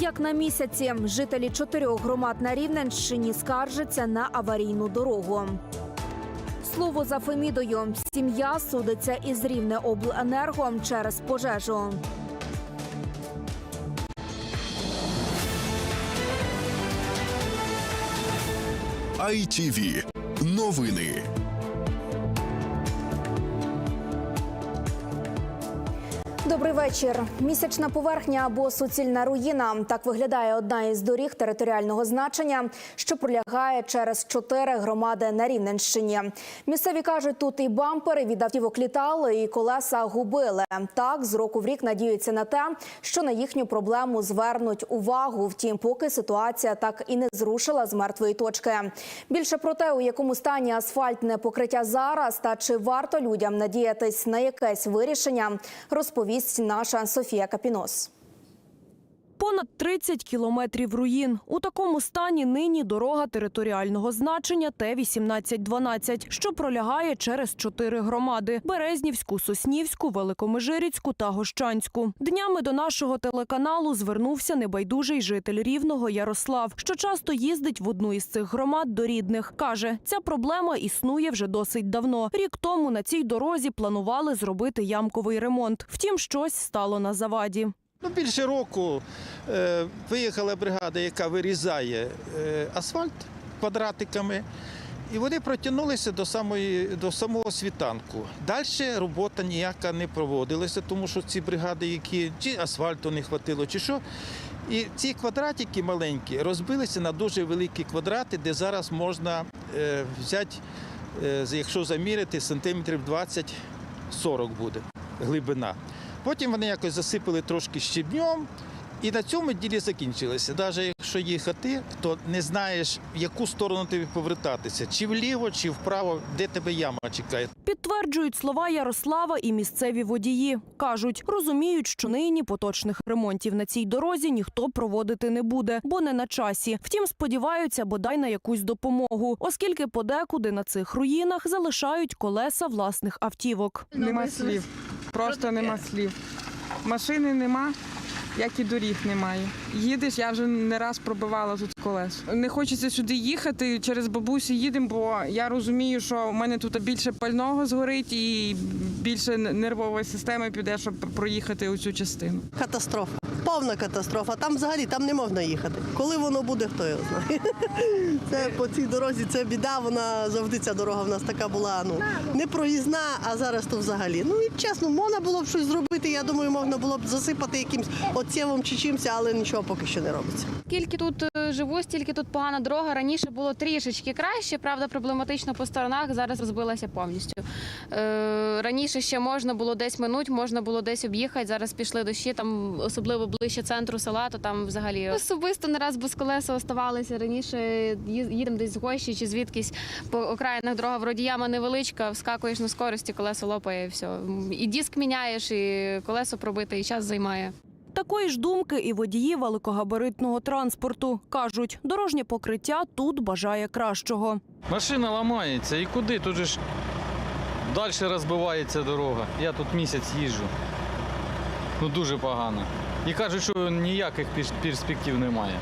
Як на місяці, жителі чотирьох громад на Рівненщині скаржаться на аварійну дорогу. Слово за Фемідою. Сім'я судиться із Рівнеобленерго через пожежу. ITV. Новини. Добрий вечір. Місячна поверхня або суцільна руїна. Так виглядає одна із доріг територіального значення, що пролягає через чотири громади на Рівненщині. Місцеві кажуть, тут і бампери від автівок літали, і колеса губили. Так з року в рік надіються на те, що на їхню проблему звернуть увагу. Втім, поки ситуація так і не зрушила з мертвої точки. Більше про те, у якому стані асфальтне покриття зараз, та чи варто людям надіятись на якесь вирішення, розповість наша Софія Капінос. Понад 30 кілометрів руїн. У такому стані нині дорога територіального значення Т-1812, що пролягає через чотири громади – Березнівську, Соснівську, Великомижирівську та Гощанську. Днями до нашого телеканалу звернувся небайдужий житель Рівного Ярослав, що часто їздить в одну із цих громад до рідних. Каже, ця проблема існує вже досить давно. Рік тому на цій дорозі планували зробити ямковий ремонт. Втім, щось стало на заваді. Ну, більше року е, виїхала бригада, яка вирізає е, асфальт квадратиками, і вони протягнулися до, самої, до самого світанку. Далі робота ніяка не проводилася, тому що ці бригади, які чи асфальту не хватило, чи що. І ці квадратики маленькі розбилися на дуже великі квадрати, де зараз можна е, взяти, е, якщо заміряти, сантиметрів 20-40 буде глибина. Потім вони якось засипали трошки щебнем, і на цьому ділі закінчилося. Навіть якщо їхати, то не знаєш, в яку сторону тобі повертатися, чи вліво, чи вправо, де тебе яма чекає. Підтверджують слова Ярослава і місцеві водії. Кажуть, розуміють, що нині поточних ремонтів на цій дорозі ніхто проводити не буде, бо не на часі. Втім, сподіваються бодай на якусь допомогу, оскільки подекуди на цих руїнах залишають колеса власних автівок. Нема слів. Просто нема слів. Машини нема, як і доріг немає. Їдеш, я вже не раз пробивала тут колес. Не хочеться сюди їхати, через бабусі їдемо, бо я розумію, що в мене тут більше пального згорить і більше нервової системи піде, щоб проїхати оцю частину. Катастрофа. Повна катастрофа. Там взагалі там не можна їхати. Коли воно буде, хто його знає. Це по цій дорозі це біда. Вона завжди ця дорога в нас така була. Ну не проїзна, а зараз то взагалі. Ну і чесно, можна було б щось зробити. Я думаю, можна було б засипати якимсь оцєвом чи чимось, але нічого поки що не робиться. Скільки тут е, живу, стільки тут погана дорога. Раніше було трішечки краще, правда, проблематично по сторонах. Зараз розбилася повністю. Е, раніше ще можна було десь минуть, можна було десь об'їхати. Зараз пішли дощі, там особливо ближче центру села, то там взагалі особисто не раз без колеса оставалися. Раніше їдемо десь з гощі чи звідкись по окраїнах дорога вроді яма невеличка, вскакуєш на скорості, колесо лопає, і все. І диск міняєш, і колесо пробите, і час займає. Такої ж думки і водії великогабаритного транспорту кажуть, дорожнє покриття тут бажає кращого. Машина ламається і куди? Тут ж далі розбивається дорога. Я тут місяць їжджу. Ну дуже погано. І кажуть, що ніяких перспектив немає.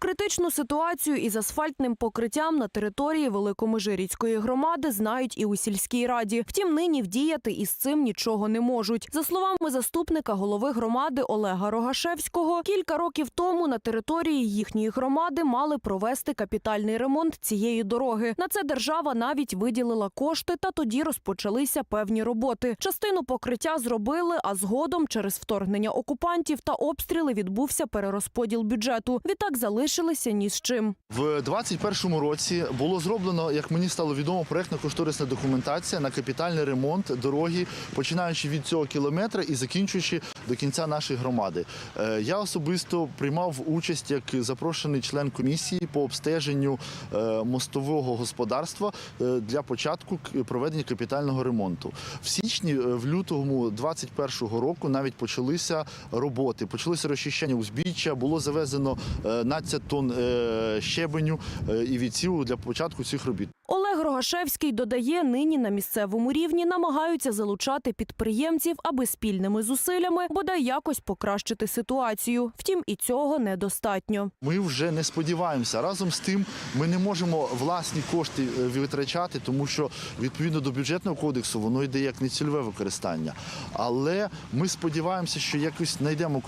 Критичну ситуацію із асфальтним покриттям на території Великомижирівської громади знають і у сільській раді. Втім, нині вдіяти із цим нічого не можуть. За словами заступника голови громади Олега Рогашевського, кілька років тому на території їхньої громади мали провести капітальний ремонт цієї дороги. На це держава навіть виділила кошти, та тоді розпочалися певні роботи. Частину покриття зробили, а згодом через вторгнення окупантів та обстріли відбувся перерозподіл бюджету. Відтак залишилися ні з чим. В 2021 році було зроблено, як мені стало відомо, проєктно-кошторисна документація на капітальний ремонт дороги, починаючи від цього кілометра і закінчуючи до кінця нашої громади. Е, Я особисто приймав участь як запрошений член комісії по обстеженню е, мостового господарства е, для початку проведення капітального ремонту. В січні, в лютому 2021 року навіть почалися роботи, почалося розчищення узбіччя, було завезено е, 12 тонн е, щебеню е, і відсіву для початку цих робіт. Олег Рогашевський додає, нині на місцевому рівні намагаються залучати підприємців, аби спільними зусиллями бодай якось покращити ситуацію. Втім, і цього недостатньо. Ми вже не сподіваємося. Разом з тим, ми не можемо власні кошти е, витрачати, тому що відповідно до бюджетного кодексу воно йде як нецільове використання. Але ми сподіваємося, що якось знайдемо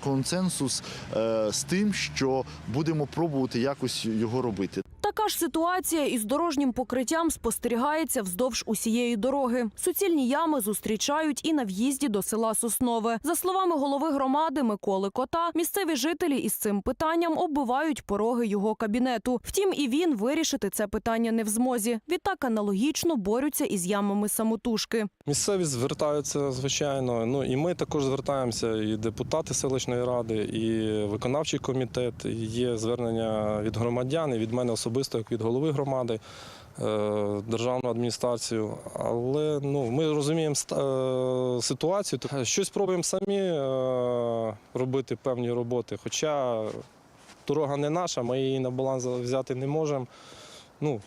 консенсус з тим, що будемо пробувати якось його робити. Така ж ситуація із дорожнім покриттям спостерігається вздовж усієї дороги. Суцільні ями зустрічають і на в'їзді до села Соснове. За словами голови громади Миколи Кота, місцеві жителі із цим питанням оббивають пороги його кабінету. Втім, і він вирішити це питання не в змозі. Відтак аналогічно борються із ямами самотужки. Місцеві звертаються, звичайно. Ну і ми також звертаємося, і депутати селищної ради, і виконавчий комітет. Є звернення від громадян і від мене особисто, як від голови громади, е, державну адміністрацію. Але ну ми розуміємо е, ситуацію. Щось пробуємо самі е, робити певні роботи. Хоча дорога не наша, ми її на баланс взяти не можемо. Ну,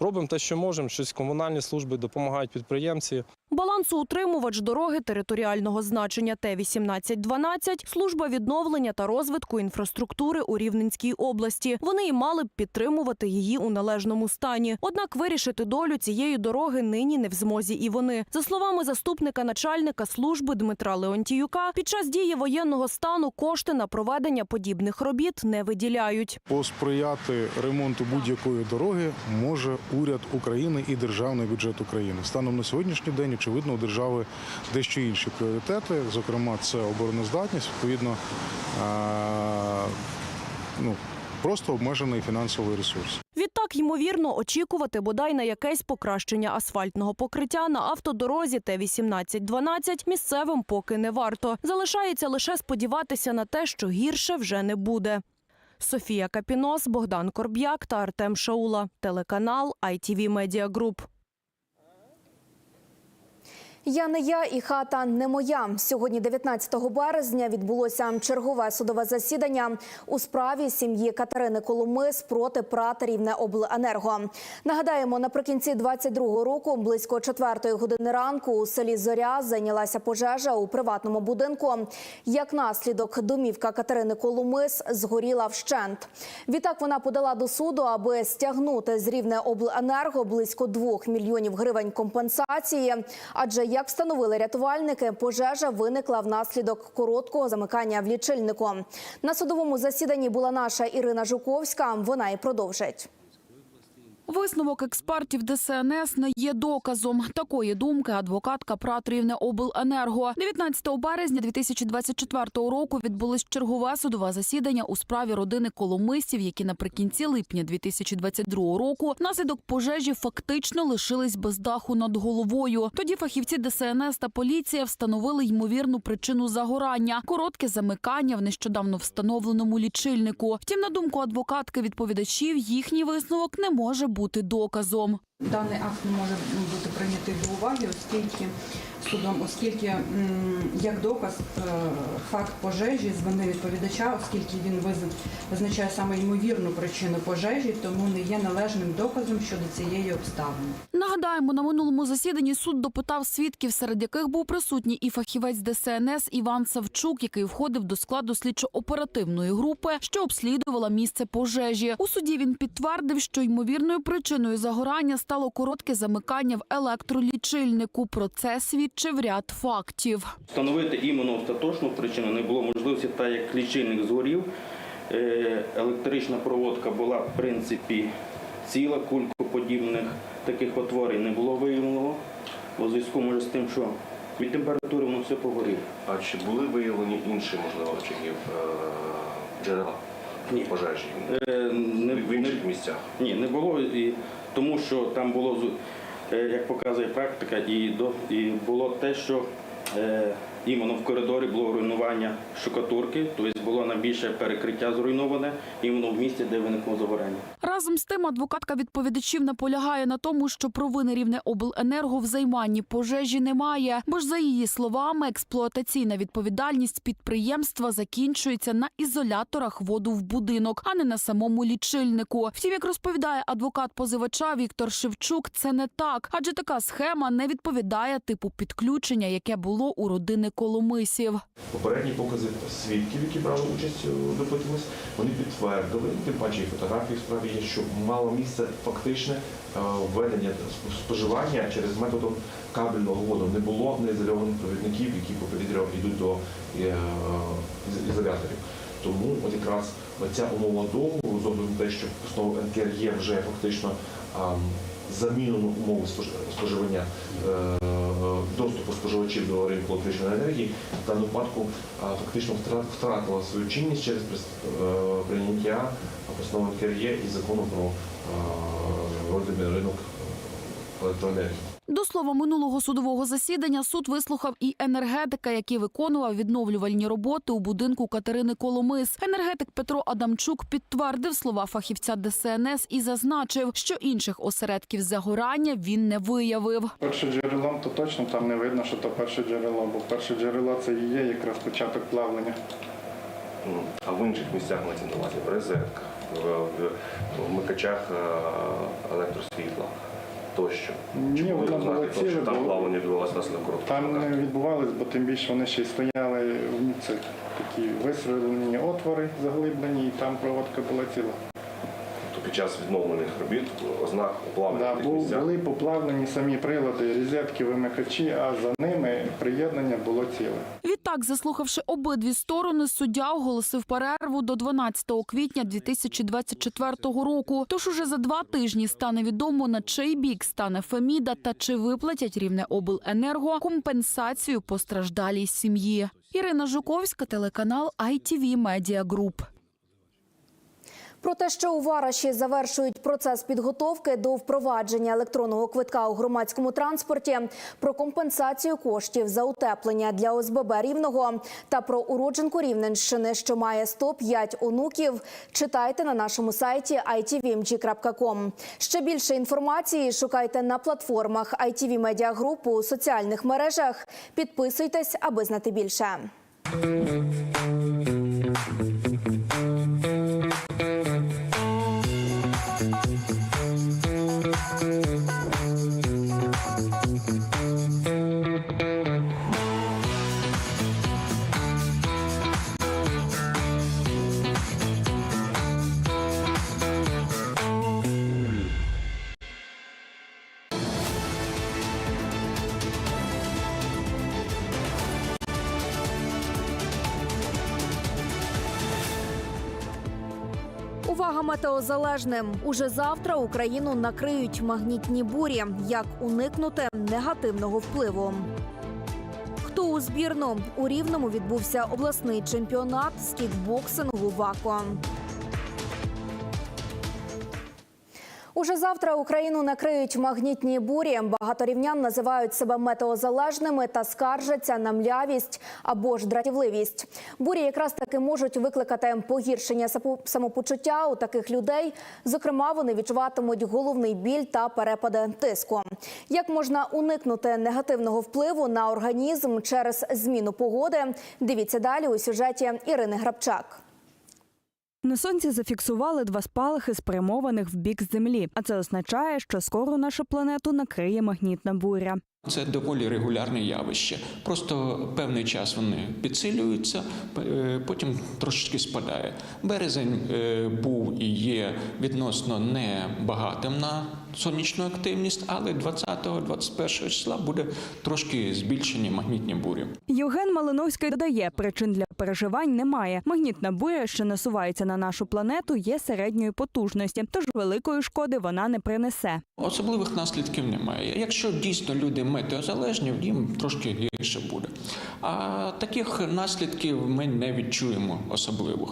робимо те, що можемо. Щось комунальні служби допомагають підприємці. Балансоутримувач дороги територіального значення Т-1812 – служба відновлення та розвитку інфраструктури у Рівненській області. Вони і мали б підтримувати її у належному стані. Однак вирішити долю цієї дороги нині не в змозі і вони. За словами заступника начальника служби Дмитра Леонтіюка, під час дії воєнного стану кошти на проведення подібних робіт не виділяють. Посприяти ремонту будь-якої дороги може уряд України і державний бюджет України. Станом на сьогоднішній день, очевидно, у держави дещо інші пріоритети. Зокрема, це обороноздатність, відповідно, е, ну, просто обмежений фінансовий ресурс. Відтак, ймовірно, очікувати бодай на якесь покращення асфальтного покриття на автодорозі Т-1812 місцевим поки не варто. Залишається лише сподіватися на те, що гірше вже не буде. Софія Капінос, Богдан Корб'як та Артем Шаула. Телеканал ITV Media Group. Я не я і хата не моя. Сьогодні, 19 березня, відбулося чергове судове засідання у справі сім'ї Катерини Коломис проти ПРАТ Рівнеобленерго. Нагадаємо, наприкінці 22-го року, близько 4 години ранку, у селі Зоря зайнялася пожежа у приватному будинку. Як наслідок, домівка Катерини Коломис згоріла вщент. Відтак вона подала до суду, аби стягнути з Рівнеобленерго близько 2 мільйонів гривень компенсації. Адже як встановили рятувальники, пожежа виникла внаслідок короткого замикання в лічильнику. На судовому засіданні була наша Ірина Жуковська. Вона і продовжить. Висновок експертів ДСНС не є доказом. Такої думки адвокатка ПРАТ Рівне обленерго. 19 березня 2024 року відбулось чергове судове засідання у справі родини коломисів, які наприкінці липня 2022 року внаслідок пожежі фактично лишились без даху над головою. Тоді фахівці ДСНС та поліція встановили ймовірну причину загорання коротке замикання в нещодавно встановленому лічильнику. Втім, на думку адвокатки відповідачів, їхній висновок не може бути доказом. Даний акт не може бути прийнятий до уваги, оскільки судом, оскільки як доказ е, факт пожежі з вини відповідача, оскільки він виз- визначає саме ймовірну причину пожежі, тому не є належним доказом щодо цієї обставини. Нагадаємо, на минулому засіданні суд допитав свідків, серед яких був присутній і фахівець ДСНС Іван Савчук, який входив до складу слідчо-оперативної групи, що обслідувала місце пожежі. У суді він підтвердив, що ймовірною причиною загорання стало коротке замикання в електролічильнику. Про це свідчив ряд фактів. Встановити іменно остаточну причину не було можливості, так як лічильник згорів. е, Електрична проводка була в принципі ціла, кулькоподібних таких отворень не було виявлено. У зв'язку може з тим, що від температури воно все погоріло. А чи були виявлені інші, можливо, очагів е, джерела Ні. пожежі Е, Не, в інших місцях? Ні, не було, і, тому що там було, з- як показує практика, і, до, і було те, що е, іменно в коридорі було руйнування штукатурки, тобто було найбільше перекриття зруйноване іменно в місці, де виникло загорання. Разом з тим, адвокатка відповідачів наполягає на тому, що провини рівне обленерго в займанні пожежі немає. Бо ж за її словами, експлуатаційна відповідальність підприємства закінчується на ізоляторах воду в будинок, а не на самому лічильнику. Втім, як розповідає адвокат позивача Віктор Шевчук, це не так, адже така схема не відповідає типу підключення, яке було у родини Коломисів. Попередні покази свідків, які брали участь, е, допитувались, вони підтвердили, тим паче і фотографії в справі є, що мало місце фактичне е, введення споживання через методом кабельного воду. Не було неізольованих провідників, які по повітрю йдуть до е, ізоляторів. Тому от якраз ця умова договору, з огляду те, що постанова НКР є вже фактично ам, замінену умови споживання е, доступу споживачів до ринку електричної енергії, в даному випадку фактично втратила свою чинність через е, прийняття постанови КРЄ і закону про е, ринок електроенергії. До слова, минулого судового засідання суд вислухав і енергетика, який виконував відновлювальні роботи у будинку Катерини Коломис. Енергетик Петро Адамчук підтвердив слова фахівця ДСНС і зазначив, що інших осередків загорання він не виявив. Першим джерелом то точно там не видно, що то перше джерело, бо перше джерело це і є якраз початок плавлення. Ну, А в інших місцях мається на увазі в розетках, в, в, в вмикачах е, електросвітла тощо. Ні, Чи вона була що там плавання відбувалося наслідок коротко? Там не відбувалось, бо тим більше вони ще й стояли в це такі висверлені отвори заглиблені, і там проводка була ціла. Час відновлених робіт ознак плавлення Да, бу- були поплавлені самі прилади, розетки, вимикачі, а за ними приєднання було ціле. Відтак, заслухавши обидві сторони, суддя оголосив перерву до 12 квітня 2024 року. Тож уже за два тижні стане відомо, на чий бік стане Феміда та чи виплатять рівне обленерго компенсацію постраждалій сім'ї. Ірина Жуковська, телеканал ITV Media Group. Про те, що у Вараші завершують процес підготовки до впровадження електронного квитка у громадському транспорті, про компенсацію коштів за утеплення для ОСББ Рівного та про уродженку Рівненщини, що має 105 онуків, читайте на нашому сайті itvmg.com. Ще більше інформації шукайте на платформах ITV Media Group у соціальних мережах. Підписуйтесь, аби знати більше. Метеозалежним. Уже завтра Україну накриють магнітні бурі. Як уникнути негативного впливу? Хто у збірну у рівному відбувся обласний чемпіонат з кікбоксингу ВАКО. Уже завтра Україну накриють магнітні бурі. Багато рівнян називають себе метеозалежними та скаржаться на млявість або ж дратівливість. Бурі якраз таки можуть викликати погіршення самопочуття у таких людей. Зокрема, вони відчуватимуть головний біль та перепади тиску. Як можна уникнути негативного впливу на організм через зміну погоди? Дивіться далі у сюжеті Ірини Грабчак. На сонці зафіксували два спалахи, спрямованих в бік землі. А це означає, що скоро нашу планету накриє магнітна буря. Це доволі регулярне явище. Просто певний час вони підсилюються, е, потім трошечки спадає. Березень е, був і є відносно небагатим на сонячну активність, але 20-21 числа буде трошки збільшені магнітні бурі. Євген Малиновський додає, причин для переживань немає. Магнітна буря, що насувається на нашу планету, є середньої потужності, тож великої шкоди вона не принесе. Особливих наслідків немає. Якщо дійсно люди метеозалежні, їм трошки гірше буде. А таких наслідків ми не відчуємо особливих.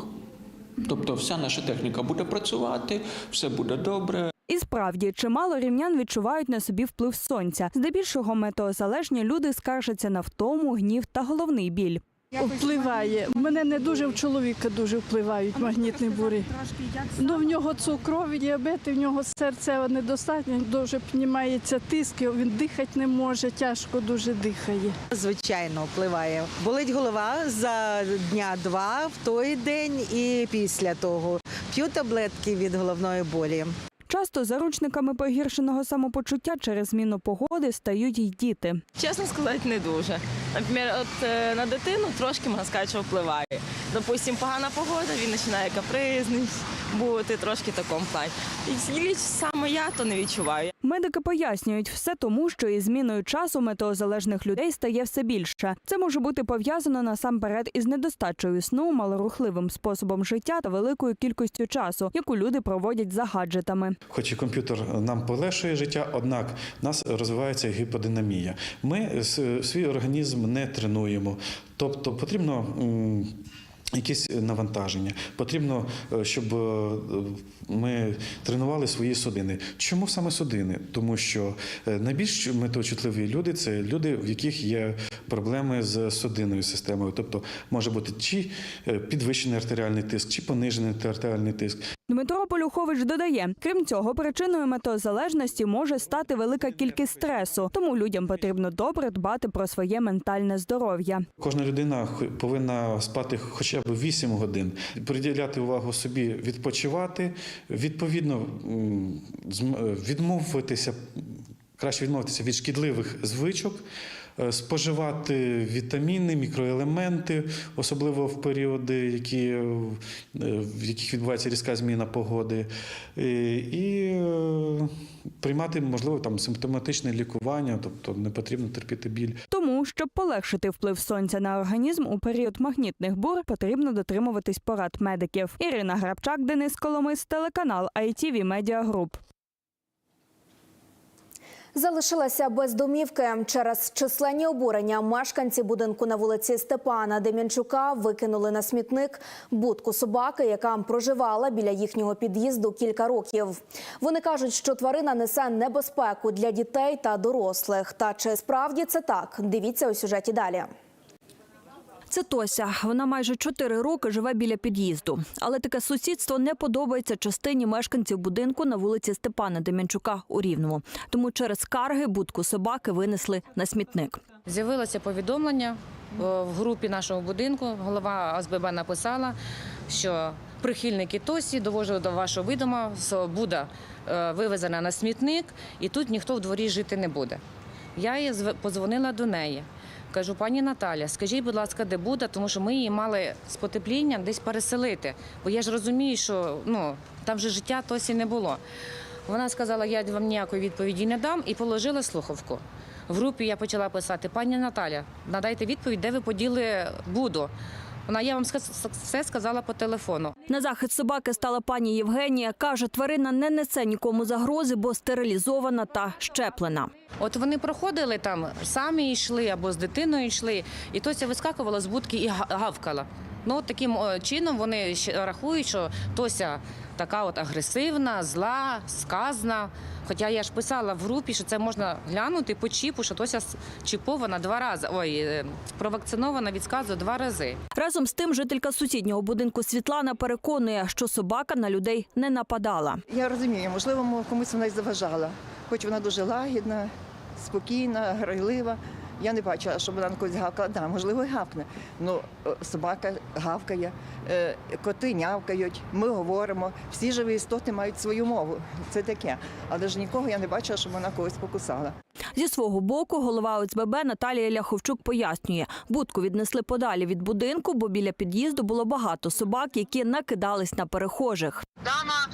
Тобто, вся наша техніка буде працювати, все буде добре. Із справді чимало рівнян відчувають на собі вплив сонця. Здебільшого метеозалежні люди скаржаться на втому, гнів та головний біль. Впливає. У мене не дуже в чоловіка дуже впливають магнітні бурі. Ну, в нього цукровий діабет, в нього серце недостатньо, дуже піднімається тиск, він дихати не може, тяжко дуже дихає. Звичайно, впливає. Болить голова за дня два в той день і після того. П'ю таблетки від головної болі. Часто заручниками погіршеного самопочуття через зміну погоди стають й діти. Чесно сказати, не дуже. Наприклад, от е, на дитину трошки можна впливає. Допустим, погана погода, він починає капризний бути, трошки в такому плані. І саме я то не відчуваю. Медики пояснюють все тому, що із зміною часу метеозалежних людей стає все більше. Це може бути пов'язано насамперед із недостачею сну, малорухливим способом життя та великою кількістю часу, яку люди проводять за гаджетами. Хоч і комп'ютер нам полегшує життя, однак в нас розвивається гіподинамія. Ми свій організм не тренуємо, тобто потрібно. М, Якісь навантаження потрібно, е, щоб е, ми тренували свої судини. Чому саме судини? Тому що е, найбільш метеочутливі люди це люди, в яких є проблеми з судинною системою. Тобто може бути чи е, підвищений артеріальний тиск, чи понижений артеріальний тиск. Дмитро Полюхович додає, крім цього, причиною метеозалежності може стати велика кількість стресу, тому людям потрібно добре дбати про своє ментальне здоров'я. Кожна людина повинна спати хоча б 8 годин, приділяти увагу собі, відпочивати, відповідно відмовитися, краще відмовитися від шкідливих звичок, споживати вітаміни, мікроелементи, особливо в періоди, які, е, в яких відбувається різка зміна погоди, і, і е, приймати, можливо, там симптоматичне лікування, тобто не потрібно терпіти біль. Тому, щоб полегшити вплив сонця на організм у період магнітних бур, потрібно дотримуватись порад медиків. Ірина Грабчак, Денис Коломис, телеканал ITV Media Group. Залишилася без домівки через численні обурення. Мешканці будинку на вулиці Степана Дем'янчука викинули на смітник будку собаки, яка проживала біля їхнього під'їзду кілька років. Вони кажуть, що тварина несе небезпеку для дітей та дорослих. Та чи справді це так? Дивіться у сюжеті далі. Це Тося. Вона майже чотири роки живе біля під'їзду. Але таке сусідство не подобається частині мешканців будинку на вулиці Степана Дем'янчука у Рівному. Тому через скарги будку собаки винесли на смітник. З'явилося повідомлення е, в групі нашого будинку. Голова ОСББ написала, що прихильники Тосі довожили до вашого відома, що буде е, вивезена на смітник, і тут ніхто в дворі жити не буде. Я їй зв- подзвонила до неї. Кажу, пані Наталя, скажіть, будь ласка, де буде, тому що ми її мали з потеплінням десь переселити. Бо я ж розумію, що ну, там же життя Тосі не було. Вона сказала, я вам ніякої відповіді не дам, і положила слухавку. В групі я почала писати: пані Наталя, надайте відповідь, де ви поділи буду. Вона я вам все сказала по телефону. На захист собаки стала пані Євгенія. Каже, тварина не несе нікому загрози, бо стерилізована та щеплена. От вони проходили там, самі йшли або з дитиною йшли, і Тося вискакувала з будки і гавкала. Ну, таким чином вони ще рахують, що Тося така от агресивна, зла, сказна. Хоча я ж писала в групі, що це можна глянути по чіпу, що Тося чіпована два рази, ой, е, провакцинована від сказу два рази. Разом з тим, жителька сусіднього будинку Світлана переконує, що собака на людей не нападала. Я розумію, можливо, комусь вона й заважала, хоч вона дуже лагідна, спокійна, грайлива. Я не бачила, щоб вона на когось гавкала. Да, можливо, і гавкне. Ну, е, собака гавкає, е, коти нявкають, ми говоримо. Всі живі істоти мають свою мову. Це таке. Але ж нікого я не бачила, щоб вона когось покусала. Зі свого боку, голова ОЦББ Наталія Ляховчук пояснює, будку віднесли подалі від будинку, бо біля під'їзду було багато собак, які накидались на перехожих. Дана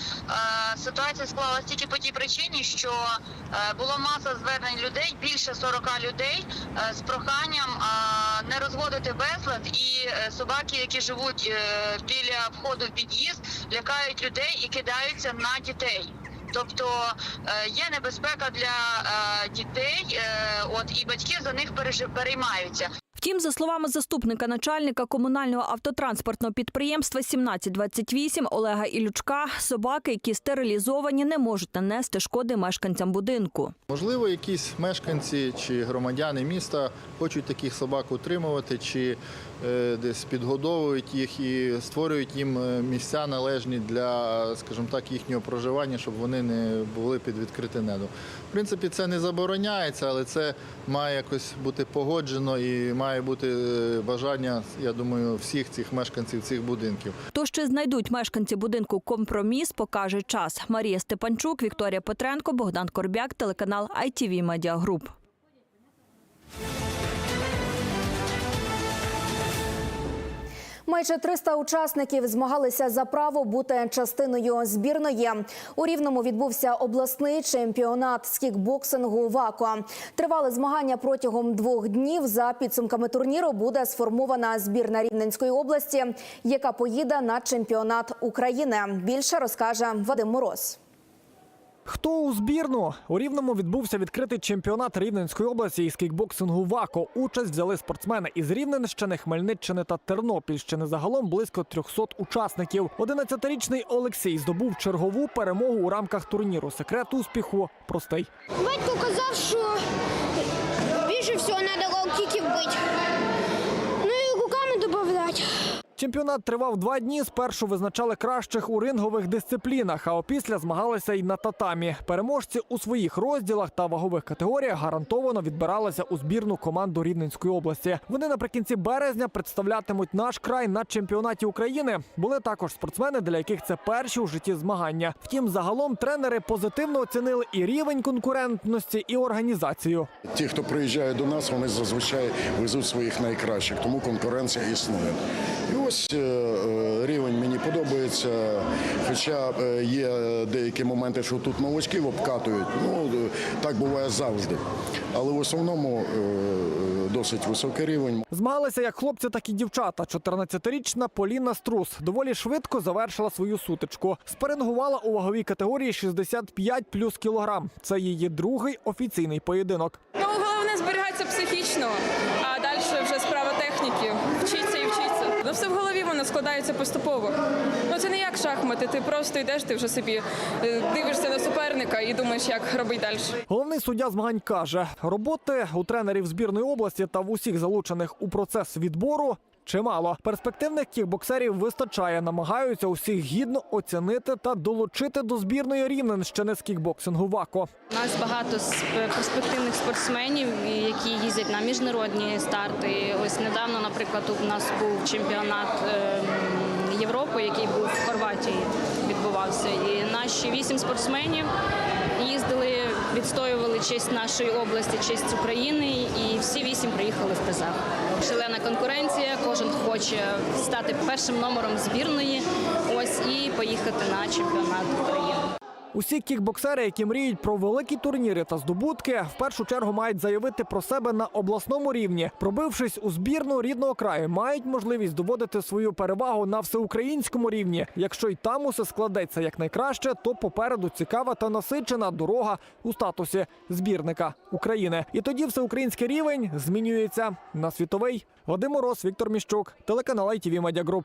е, ситуація склалася тільки по тій причині, що е, було маса звернень людей, більше 40 людей з проханням е, не розводити безлад, і е, собаки, які живуть е, біля входу в під'їзд, лякають людей і кидаються на дітей. Тобто е, є небезпека для е, дітей, е, от і батьки за них переймаються. Втім, за словами заступника начальника комунального автотранспортного підприємства 1728 Олега Ілючка, собаки, які стерилізовані, не можуть нанести шкоди мешканцям будинку. Можливо, якісь мешканці чи громадяни міста хочуть таких собак утримувати, чи десь підгодовують їх і створюють їм е, місця належні для, скажімо так, їхнього проживання, щоб вони не були під відкрите небо. В принципі, це не забороняється, але це має якось бути погоджено і має бути е, бажання, я думаю, всіх цих мешканців цих будинків. То, що знайдуть мешканці будинку компроміс, покаже час. Марія Степанчук, Вікторія Петренко, Богдан Корбяк, телеканал ITV Media Group. Майже 300 учасників змагалися за право бути частиною збірної. У Рівному відбувся обласний чемпіонат з кікбоксингу ВАКО. Тривали змагання протягом двох днів. За підсумками турніру буде сформована збірна Рівненської області, яка поїде на чемпіонат України. Більше розкаже Вадим Мороз. Хто у збірну? У Рівному відбувся відкритий чемпіонат Рівненської області із кікбоксингу ВАКО. Участь взяли спортсмени із Рівненщини, Хмельниччини та Тернопільщини. Загалом близько 300 учасників. 11-річний Олексій здобув чергову перемогу у рамках турніру. Секрет успіху простий. Батько казав, що більше всього треба кіків бити. Ну і руками додати. Чемпіонат тривав два дні. Спершу визначали кращих у рингових дисциплінах, а опісля змагалися й на татамі. Переможці у своїх розділах та вагових категоріях гарантовано відбиралися у збірну команду Рівненської області. Вони наприкінці березня представлятимуть наш край на чемпіонаті України. Були також спортсмени, для яких це перші у житті змагання. Втім, загалом тренери позитивно оцінили і рівень конкурентності, і організацію. Ті, хто приїжджає до нас, вони зазвичай везуть своїх найкращих, тому конкуренція існує. Ось е, е, рівень мені подобається. Хоча е, є деякі моменти, що тут новачків обкатують. Ну так буває завжди. Але в основному досить високий рівень. Змагалися як хлопці, так і дівчата. 14-річна Поліна Струс доволі швидко завершила свою сутичку. Спарингувала у ваговій категорії 65 плюс кілограм. Це її другий офіційний поєдинок. Ну, головне зберігатися психічно, а далі вже справа техніки. Вчиться і вчиться. Ну, все в голові воно складається поступово. Ну, це не як шахмати. Ти просто йдеш, ти вже собі е, дивишся на суперника і думаєш, як робити далі. Головний суддя змагань каже: роботи у тренерів збірної області та в усіх залучених у процес відбору. Чимало перспективних кікбоксерів вистачає, намагаються усіх гідно оцінити та долучити до збірної рівненщини з кікбоксингу ВАКО. У нас багато перспективних спортсменів, які їздять на міжнародні старти. Ось недавно, наприклад, у нас був чемпіонат ем, Європи, який був в Хорватії, відбувався. І наші вісім спортсменів відстоювали честь нашої області, честь України, і всі вісім приїхали в призах. Шалена конкуренція, кожен хоче стати першим номером збірної. Ось і поїхати на чемпіонат України. Усі кікбоксери, які мріють про великі турніри та здобутки, в першу чергу мають заявити про себе на обласному рівні. Пробившись у збірну рідного краю, мають можливість доводити свою перевагу на всеукраїнському рівні. Якщо й там усе складеться як найкраще, то попереду цікава та насичена дорога у статусі збірника України. І тоді всеукраїнський рівень змінюється на світовий. Вадим Мороз, Віктор Міщук, телеканал ITV Media Group.